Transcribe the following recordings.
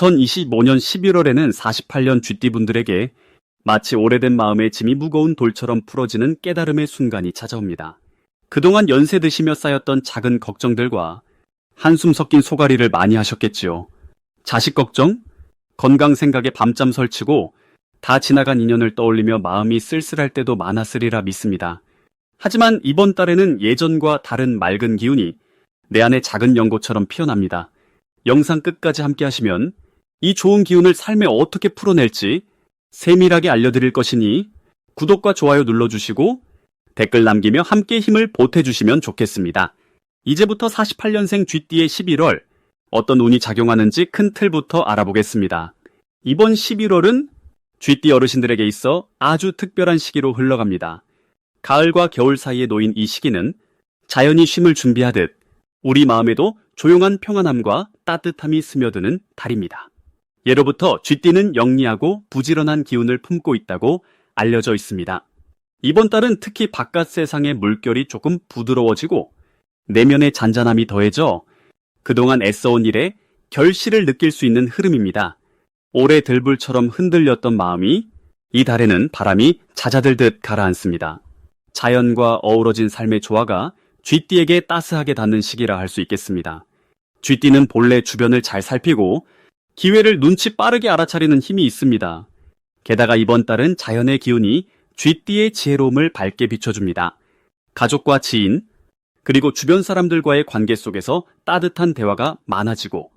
2025년 11월에는 48년 쥐띠분들에게 마치 오래된 마음의 짐이 무거운 돌처럼 풀어지는 깨달음의 순간이 찾아옵니다. 그동안 연세 드시며 쌓였던 작은 걱정들과 한숨 섞인 소가리를 많이 하셨겠지요. 자식 걱정, 건강 생각에 밤잠 설치고 다 지나간 인연을 떠올리며 마음이 쓸쓸할 때도 많았으리라 믿습니다. 하지만 이번 달에는 예전과 다른 맑은 기운이 내 안에 작은 연고처럼 피어납니다. 영상 끝까지 함께 하시면 이 좋은 기운을 삶에 어떻게 풀어낼지 세밀하게 알려드릴 것이니 구독과 좋아요 눌러주시고 댓글 남기며 함께 힘을 보태주시면 좋겠습니다. 이제부터 48년생 쥐띠의 11월 어떤 운이 작용하는지 큰 틀부터 알아보겠습니다. 이번 11월은 쥐띠 어르신들에게 있어 아주 특별한 시기로 흘러갑니다. 가을과 겨울 사이에 놓인 이 시기는 자연이 쉼을 준비하듯 우리 마음에도 조용한 평안함과 따뜻함이 스며드는 달입니다. 예로부터 쥐띠는 영리하고 부지런한 기운을 품고 있다고 알려져 있습니다. 이번 달은 특히 바깥 세상의 물결이 조금 부드러워지고 내면의 잔잔함이 더해져 그동안 애써온 일에 결실을 느낄 수 있는 흐름입니다. 오래 들불처럼 흔들렸던 마음이 이 달에는 바람이 잦아들듯 가라앉습니다. 자연과 어우러진 삶의 조화가 쥐띠에게 따스하게 닿는 시기라 할 수 있겠습니다. 쥐띠는 본래 주변을 잘 살피고 기회를 눈치 빠르게 알아차리는 힘이 있습니다. 게다가 이번 달은 자연의 기운이 쥐띠의 지혜로움을 밝게 비춰줍니다. 가족과 지인, 그리고 주변 사람들과의 관계 속에서 따뜻한 대화가 많아지고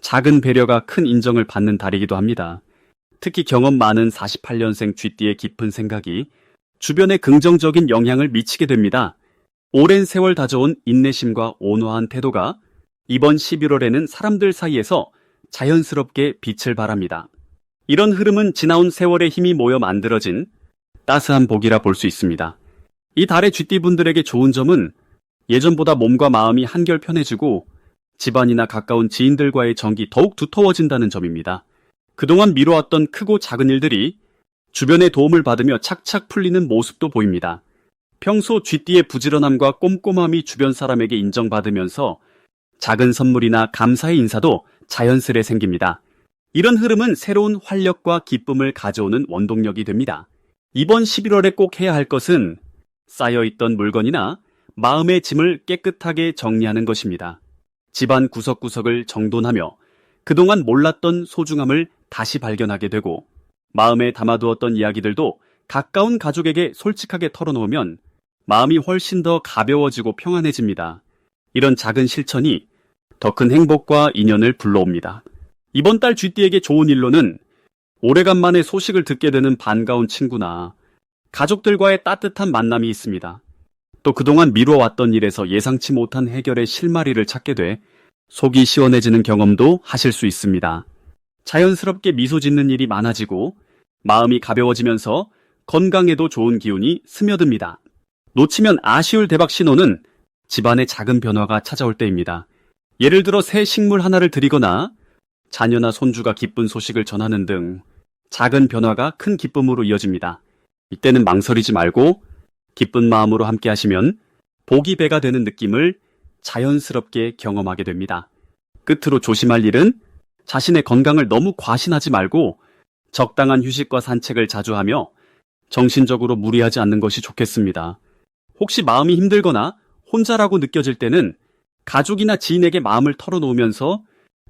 작은 배려가 큰 인정을 받는 달이기도 합니다. 특히 경험 많은 48년생 쥐띠의 깊은 생각이 주변에 긍정적인 영향을 미치게 됩니다. 오랜 세월 다져온 인내심과 온화한 태도가 이번 11월에는 사람들 사이에서 자연스럽게 빛을 발합니다. 이런 흐름은 지나온 세월의 힘이 모여 만들어진 따스한 복이라 볼 수 있습니다. 이 달의 쥐띠분들에게 좋은 점은 예전보다 몸과 마음이 한결 편해지고 집안이나 가까운 지인들과의 정이 더욱 두터워진다는 점입니다. 그동안 미뤄왔던 크고 작은 일들이 주변의 도움을 받으며 착착 풀리는 모습도 보입니다. 평소 쥐띠의 부지런함과 꼼꼼함이 주변 사람에게 인정받으면서 작은 선물이나 감사의 인사도 자연스레 생깁니다. 이런 흐름은 새로운 활력과 기쁨을 가져오는 원동력이 됩니다. 이번 11월에 꼭 해야 할 것은 쌓여있던 물건이나 마음의 짐을 깨끗하게 정리하는 것입니다. 집안 구석구석을 정돈하며 그동안 몰랐던 소중함을 다시 발견하게 되고 마음에 담아두었던 이야기들도 가까운 가족에게 솔직하게 털어놓으면 마음이 훨씬 더 가벼워지고 평안해집니다. 이런 작은 실천이 더 큰 행복과 인연을 불러옵니다. 이번 달 쥐띠에게 좋은 일로는 오래간만에 소식을 듣게 되는 반가운 친구나 가족들과의 따뜻한 만남이 있습니다. 또 그동안 미뤄왔던 일에서 예상치 못한 해결의 실마리를 찾게 돼 속이 시원해지는 경험도 하실 수 있습니다. 자연스럽게 미소 짓는 일이 많아지고 마음이 가벼워지면서 건강에도 좋은 기운이 스며듭니다. 놓치면 아쉬울 대박 신호는 집안의 작은 변화가 찾아올 때입니다. 예를 들어 새 식물 하나를 드리거나 자녀나 손주가 기쁜 소식을 전하는 등 작은 변화가 큰 기쁨으로 이어집니다. 이때는 망설이지 말고 기쁜 마음으로 함께 하시면 복이 배가 되는 느낌을 자연스럽게 경험하게 됩니다. 끝으로 조심할 일은 자신의 건강을 너무 과신하지 말고 적당한 휴식과 산책을 자주 하며 정신적으로 무리하지 않는 것이 좋겠습니다. 혹시 마음이 힘들거나 혼자라고 느껴질 때는 가족이나 지인에게 마음을 털어놓으면서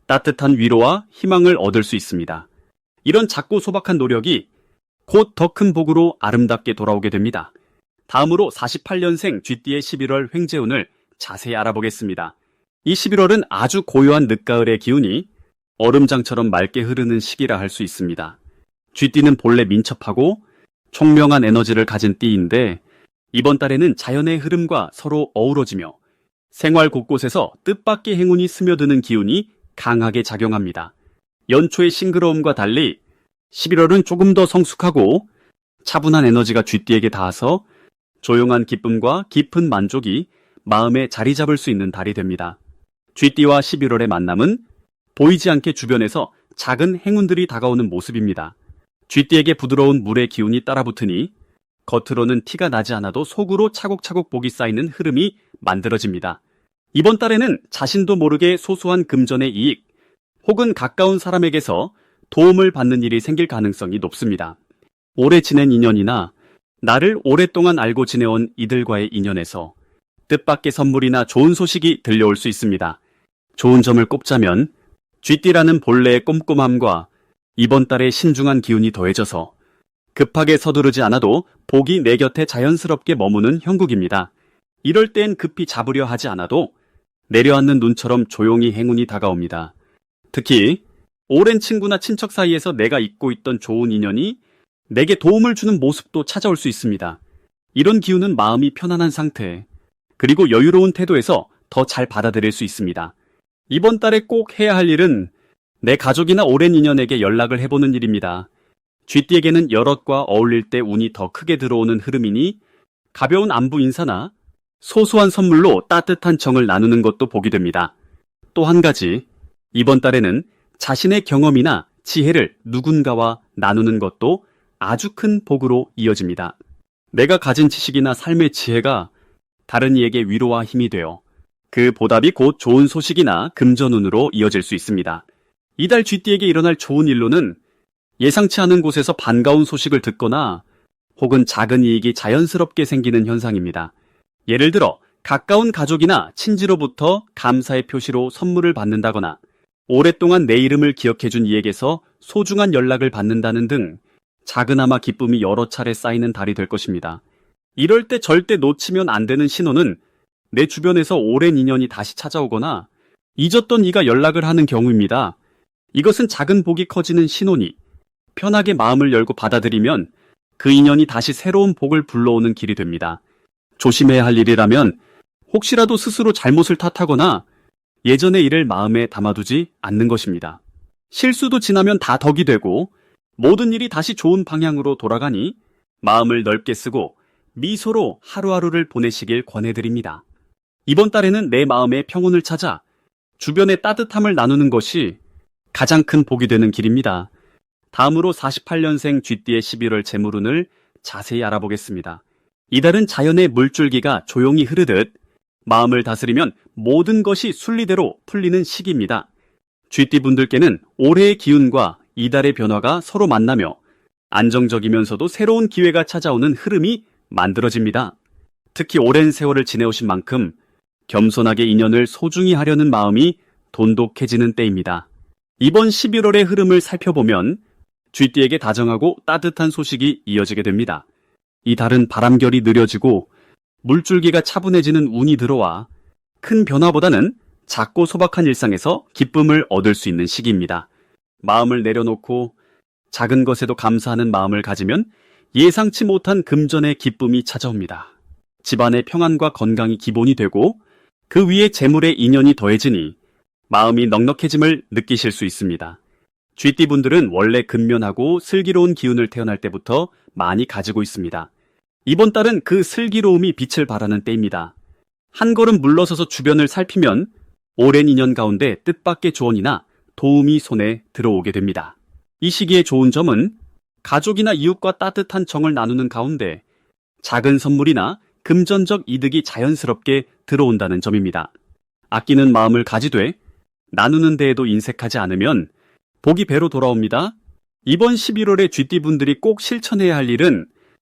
따뜻한 위로와 희망을 얻을 수 있습니다. 이런 작고 소박한 노력이 곧 더 큰 복으로 아름답게 돌아오게 됩니다. 다음으로 48년생 쥐띠의 11월 횡재운을 자세히 알아보겠습니다. 이 11월은 아주 고요한 늦가을의 기운이 얼음장처럼 맑게 흐르는 시기라 할 수 있습니다. 쥐띠는 본래 민첩하고 총명한 에너지를 가진 띠인데 이번 달에는 자연의 흐름과 서로 어우러지며 생활 곳곳에서 뜻밖의 행운이 스며드는 기운이 강하게 작용합니다. 연초의 싱그러움과 달리 11월은 조금 더 성숙하고 차분한 에너지가 쥐띠에게 닿아서 조용한 기쁨과 깊은 만족이 마음에 자리 잡을 수 있는 달이 됩니다. 쥐띠와 11월의 만남은 보이지 않게 주변에서 작은 행운들이 다가오는 모습입니다. 쥐띠에게 부드러운 물의 기운이 따라붙으니 겉으로는 티가 나지 않아도 속으로 차곡차곡 복이 쌓이는 흐름이 만들어집니다. 이번 달에는 자신도 모르게 소소한 금전의 이익 혹은 가까운 사람에게서 도움을 받는 일이 생길 가능성이 높습니다. 오래 지낸 인연이나 나를 오랫동안 알고 지내온 이들과의 인연에서 뜻밖의 선물이나 좋은 소식이 들려올 수 있습니다. 좋은 점을 꼽자면 쥐띠라는 본래의 꼼꼼함과 이번 달의 신중한 기운이 더해져서 급하게 서두르지 않아도 복이 내 곁에 자연스럽게 머무는 형국입니다. 이럴 땐 급히 잡으려 하지 않아도 내려앉는 눈처럼 조용히 행운이 다가옵니다. 특히 오랜 친구나 친척 사이에서 내가 잊고 있던 좋은 인연이 내게 도움을 주는 모습도 찾아올 수 있습니다. 이런 기운은 마음이 편안한 상태, 그리고 여유로운 태도에서 더 잘 받아들일 수 있습니다. 이번 달에 꼭 해야 할 일은 내 가족이나 오랜 인연에게 연락을 해보는 일입니다. 쥐띠에게는 여럿과 어울릴 때 운이 더 크게 들어오는 흐름이니 가벼운 안부 인사나 소소한 선물로 따뜻한 정을 나누는 것도 복이 됩니다. 또 한 가지, 이번 달에는 자신의 경험이나 지혜를 누군가와 나누는 것도 아주 큰 복으로 이어집니다. 내가 가진 지식이나 삶의 지혜가 다른 이에게 위로와 힘이 되어 그 보답이 곧 좋은 소식이나 금전운으로 이어질 수 있습니다. 이달 쥐띠에게 일어날 좋은 일로는 예상치 않은 곳에서 반가운 소식을 듣거나 혹은 작은 이익이 자연스럽게 생기는 현상입니다. 예를 들어 가까운 가족이나 친지로부터 감사의 표시로 선물을 받는다거나 오랫동안 내 이름을 기억해준 이에게서 소중한 연락을 받는다는 등 작은아마 기쁨이 여러 차례 쌓이는 달이 될 것입니다. 이럴 때 절대 놓치면 안 되는 신호는 내 주변에서 오랜 인연이 다시 찾아오거나 잊었던 이가 연락을 하는 경우입니다. 이것은 작은 복이 커지는 신호니 편하게 마음을 열고 받아들이면 그 인연이 다시 새로운 복을 불러오는 길이 됩니다. 조심해야 할 일이라면 혹시라도 스스로 잘못을 탓하거나 예전의 일을 마음에 담아두지 않는 것입니다. 실수도 지나면 다 덕이 되고 모든 일이 다시 좋은 방향으로 돌아가니 마음을 넓게 쓰고 미소로 하루하루를 보내시길 권해드립니다. 이번 달에는 내 마음의 평온을 찾아 주변의 따뜻함을 나누는 것이 가장 큰 복이 되는 길입니다. 다음으로 48년생 쥐띠의 11월 재물운을 자세히 알아보겠습니다. 이달은 자연의 물줄기가 조용히 흐르듯 마음을 다스리면 모든 것이 순리대로 풀리는 시기입니다. 쥐띠 분들께는 올해의 기운과 이달의 변화가 서로 만나며 안정적이면서도 새로운 기회가 찾아오는 흐름이 만들어집니다. 특히 오랜 세월을 지내오신 만큼 겸손하게 인연을 소중히 하려는 마음이 돈독해지는 때입니다. 이번 11월의 흐름을 살펴보면 쥐띠에게 다정하고 따뜻한 소식이 이어지게 됩니다. 이 달은 바람결이 느려지고 물줄기가 차분해지는 운이 들어와 큰 변화보다는 작고 소박한 일상에서 기쁨을 얻을 수 있는 시기입니다. 마음을 내려놓고 작은 것에도 감사하는 마음을 가지면 예상치 못한 금전의 기쁨이 찾아옵니다. 집안의 평안과 건강이 기본이 되고 그 위에 재물의 인연이 더해지니 마음이 넉넉해짐을 느끼실 수 있습니다. 쥐띠 분들은 원래 근면하고 슬기로운 기운을 태어날 때부터 많이 가지고 있습니다. 이번 달은 그 슬기로움이 빛을 발하는 때입니다. 한 걸음 물러서서 주변을 살피면 오랜 인연 가운데 뜻밖의 조언이나 도움이 손에 들어오게 됩니다. 이 시기의 좋은 점은 가족이나 이웃과 따뜻한 정을 나누는 가운데 작은 선물이나 금전적 이득이 자연스럽게 들어온다는 점입니다. 아끼는 마음을 가지되 나누는 데에도 인색하지 않으면 복이 배로 돌아옵니다. 이번 11월에 쥐띠분들이 꼭 실천해야 할 일은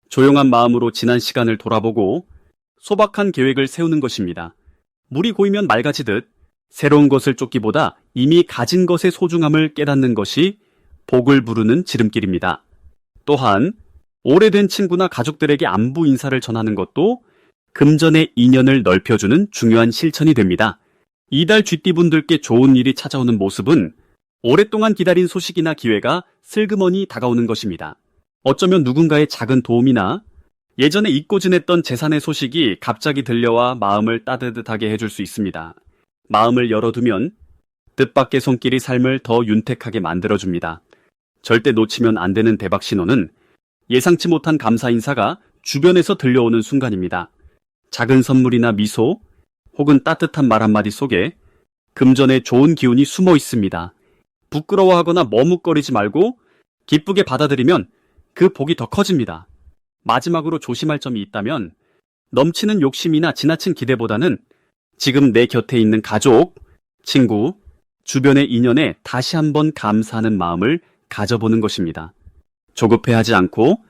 조용한 마음으로 지난 시간을 돌아보고 소박한 계획을 세우는 것입니다. 물이 고이면 맑아지듯 새로운 것을 쫓기보다 이미 가진 것의 소중함을 깨닫는 것이 복을 부르는 지름길입니다. 또한 오래된 친구나 가족들에게 안부 인사를 전하는 것도 금전의 인연을 넓혀주는 중요한 실천이 됩니다. 이달 쥐띠분들께 좋은 일이 찾아오는 모습은 오랫동안 기다린 소식이나 기회가 슬그머니 다가오는 것입니다. 어쩌면 누군가의 작은 도움이나 예전에 잊고 지냈던 재산의 소식이 갑자기 들려와 마음을 따뜻하게 해줄 수 있습니다. 마음을 열어두면 뜻밖의 손길이 삶을 더 윤택하게 만들어줍니다. 절대 놓치면 안 되는 대박 신호는 예상치 못한 감사 인사가 주변에서 들려오는 순간입니다. 작은 선물이나 미소 혹은 따뜻한 말 한마디 속에 금전의 좋은 기운이 숨어 있습니다. 부끄러워하거나 머뭇거리지 말고 기쁘게 받아들이면 그 복이 더 커집니다. 마지막으로 조심할 점이 있다면 넘치는 욕심이나 지나친 기대보다는 지금 내 곁에 있는 가족, 친구, 주변의 인연에 다시 한번 감사하는 마음을 가져보는 것입니다. 조급해하지 않고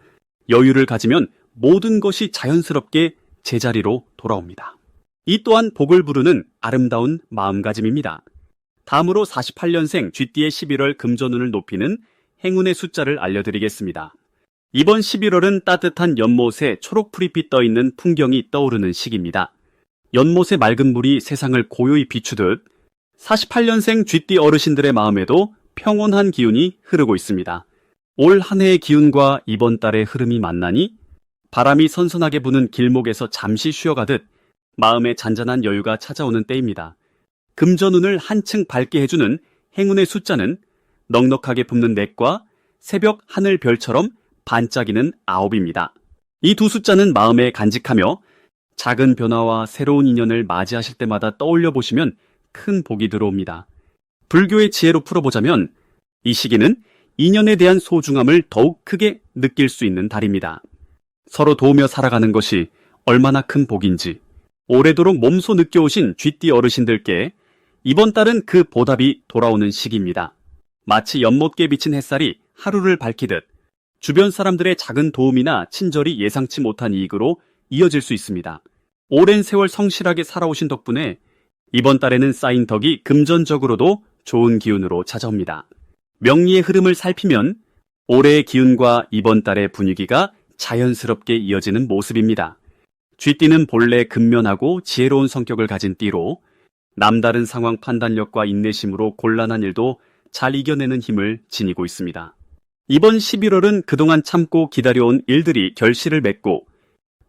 여유를 가지면 모든 것이 자연스럽게 제자리로 돌아옵니다. 이 또한 복을 부르는 아름다운 마음가짐입니다. 다음으로 48년생 쥐띠의 11월 금전운을 높이는 행운의 숫자를 알려드리겠습니다. 이번 11월은 따뜻한 연못에 초록풀잎이 떠있는 풍경이 떠오르는 시기입니다. 연못의 맑은 물이 세상을 고요히 비추듯 48년생 쥐띠 어르신들의 마음에도 평온한 기운이 흐르고 있습니다. 올 한 해의 기운과 이번 달의 흐름이 만나니 바람이 선선하게 부는 길목에서 잠시 쉬어가듯 마음에 잔잔한 여유가 찾아오는 때입니다. 금전운을 한층 밝게 해주는 행운의 숫자는 넉넉하게 붓는 넷과 새벽 하늘 별처럼 반짝이는 아홉입니다. 이 두 숫자는 마음에 간직하며 작은 변화와 새로운 인연을 맞이하실 때마다 떠올려 보시면 큰 복이 들어옵니다. 불교의 지혜로 풀어보자면 이 시기는 인연에 대한 소중함을 더욱 크게 느낄 수 있는 달입니다. 서로 도우며 살아가는 것이 얼마나 큰 복인지 오래도록 몸소 느껴오신 쥐띠 어르신들께 이번 달은 그 보답이 돌아오는 시기입니다. 마치 연못께 비친 햇살이 하루를 밝히듯 주변 사람들의 작은 도움이나 친절이 예상치 못한 이익으로 이어질 수 있습니다. 오랜 세월 성실하게 살아오신 덕분에 이번 달에는 쌓인 덕이 금전적으로도 좋은 기운으로 찾아옵니다. 명리의 흐름을 살피면 올해의 기운과 이번 달의 분위기가 자연스럽게 이어지는 모습입니다. 쥐띠는 본래 근면하고 지혜로운 성격을 가진 띠로 남다른 상황 판단력과 인내심으로 곤란한 일도 잘 이겨내는 힘을 지니고 있습니다. 이번 11월은 그동안 참고 기다려온 일들이 결실을 맺고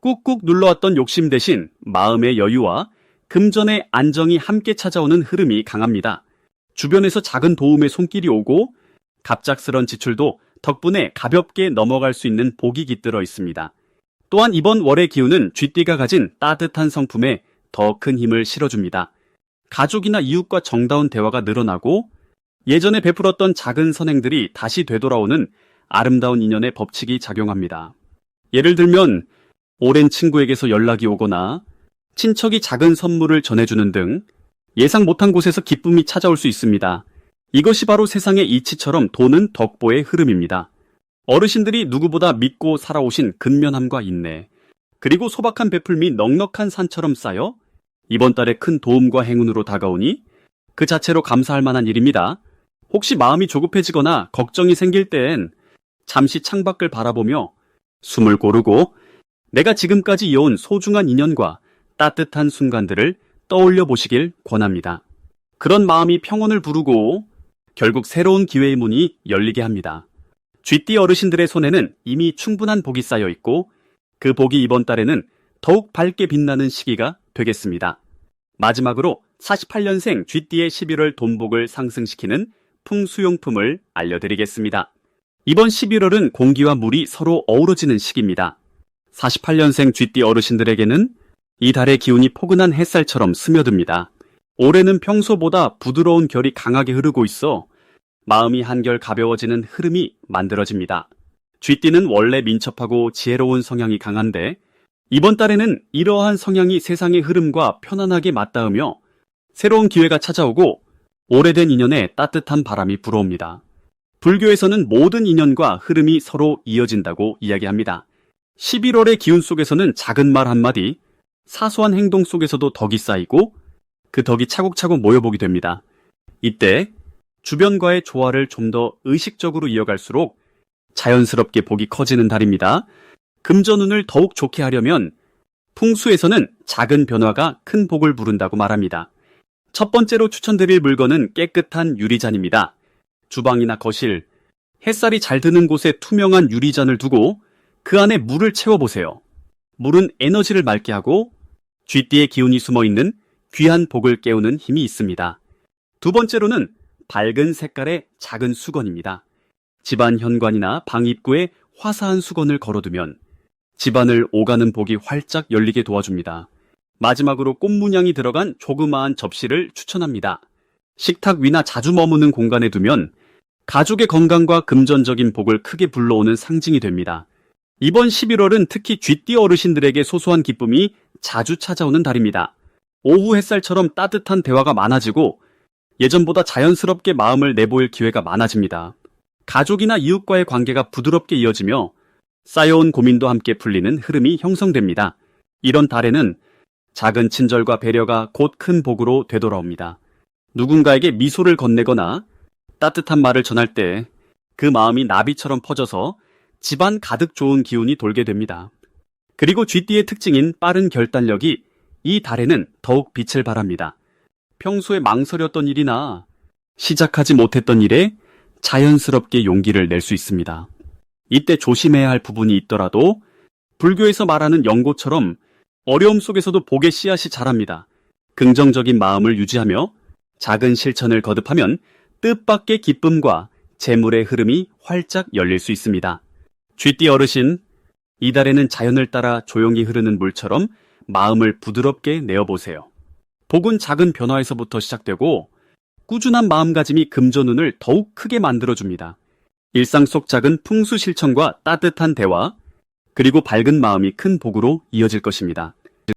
꾹꾹 눌러왔던 욕심 대신 마음의 여유와 금전의 안정이 함께 찾아오는 흐름이 강합니다. 주변에서 작은 도움의 손길이 오고 갑작스런 지출도 덕분에 가볍게 넘어갈 수 있는 복이 깃들어 있습니다. 또한 이번 월의 기운은 쥐띠가 가진 따뜻한 성품에 더 큰 힘을 실어줍니다. 가족이나 이웃과 정다운 대화가 늘어나고 예전에 베풀었던 작은 선행들이 다시 되돌아오는 아름다운 인연의 법칙이 작용합니다. 예를 들면 오랜 친구에게서 연락이 오거나 친척이 작은 선물을 전해주는 등 예상 못한 곳에서 기쁨이 찾아올 수 있습니다. 이것이 바로 세상의 이치처럼 도는 덕보의 흐름입니다. 어르신들이 누구보다 믿고 살아오신 근면함과 인내, 그리고 소박한 베풀미 넉넉한 산처럼 쌓여 이번 달에 큰 도움과 행운으로 다가오니 그 자체로 감사할 만한 일입니다. 혹시 마음이 조급해지거나 걱정이 생길 땐 잠시 창밖을 바라보며 숨을 고르고 내가 지금까지 이어온 소중한 인연과 따뜻한 순간들을 떠올려 보시길 권합니다. 그런 마음이 평온을 부르고 결국 새로운 기회의 문이 열리게 합니다. 쥐띠 어르신들의 손에는 이미 충분한 복이 쌓여 있고 그 복이 이번 달에는 더욱 밝게 빛나는 시기가 되겠습니다. 마지막으로 48년생 쥐띠의 11월 돈복을 상승시키는 풍수용품을 알려드리겠습니다. 이번 11월은 공기와 물이 서로 어우러지는 시기입니다. 48년생 쥐띠 어르신들에게는 이 달의 기운이 포근한 햇살처럼 스며듭니다. 올해는 평소보다 부드러운 결이 강하게 흐르고 있어 마음이 한결 가벼워지는 흐름이 만들어집니다. 쥐띠는 원래 민첩하고 지혜로운 성향이 강한데 이번 달에는 이러한 성향이 세상의 흐름과 편안하게 맞닿으며 새로운 기회가 찾아오고 오래된 인연에 따뜻한 바람이 불어옵니다. 불교에서는 모든 인연과 흐름이 서로 이어진다고 이야기합니다. 11월의 기운 속에서는 작은 말 한마디, 사소한 행동 속에서도 덕이 쌓이고 그 덕이 차곡차곡 모여보게 됩니다. 이때 주변과의 조화를 좀 더 의식적으로 이어갈수록 자연스럽게 복이 커지는 달입니다. 금전운을 더욱 좋게 하려면 풍수에서는 작은 변화가 큰 복을 부른다고 말합니다. 첫 번째로 추천드릴 물건은 깨끗한 유리잔입니다. 주방이나 거실, 햇살이 잘 드는 곳에 투명한 유리잔을 두고 그 안에 물을 채워보세요. 물은 에너지를 맑게 하고 쥐띠의 기운이 숨어 있는 귀한 복을 깨우는 힘이 있습니다. 두 번째로는 밝은 색깔의 작은 수건입니다. 집안 현관이나 방 입구에 화사한 수건을 걸어두면 집안을 오가는 복이 활짝 열리게 도와줍니다. 마지막으로 꽃 문양이 들어간 조그마한 접시를 추천합니다. 식탁 위나 자주 머무는 공간에 두면 가족의 건강과 금전적인 복을 크게 불러오는 상징이 됩니다. 이번 11월은 특히 쥐띠 어르신들에게 소소한 기쁨이 자주 찾아오는 달입니다. 오후 햇살처럼 따뜻한 대화가 많아지고 예전보다 자연스럽게 마음을 내보일 기회가 많아집니다. 가족이나 이웃과의 관계가 부드럽게 이어지며 쌓여온 고민도 함께 풀리는 흐름이 형성됩니다. 이런 달에는 작은 친절과 배려가 곧 큰 복으로 되돌아옵니다. 누군가에게 미소를 건네거나 따뜻한 말을 전할 때 그 마음이 나비처럼 퍼져서 집안 가득 좋은 기운이 돌게 됩니다. 그리고 쥐띠의 특징인 빠른 결단력이 이 달에는 더욱 빛을 발합니다. 평소에 망설였던 일이나 시작하지 못했던 일에 자연스럽게 용기를 낼 수 있습니다. 이때 조심해야 할 부분이 있더라도 불교에서 말하는 연고처럼 어려움 속에서도 복의 씨앗이 자랍니다. 긍정적인 마음을 유지하며 작은 실천을 거듭하면 뜻밖의 기쁨과 재물의 흐름이 활짝 열릴 수 있습니다. 쥐띠 어르신, 이달에는 자연을 따라 조용히 흐르는 물처럼 마음을 부드럽게 내어보세요. 복은 작은 변화에서부터 시작되고 꾸준한 마음가짐이 금전운을 더욱 크게 만들어줍니다. 일상 속 작은 풍수 실천과 따뜻한 대화, 그리고 밝은 마음이 큰 복으로 이어질 것입니다.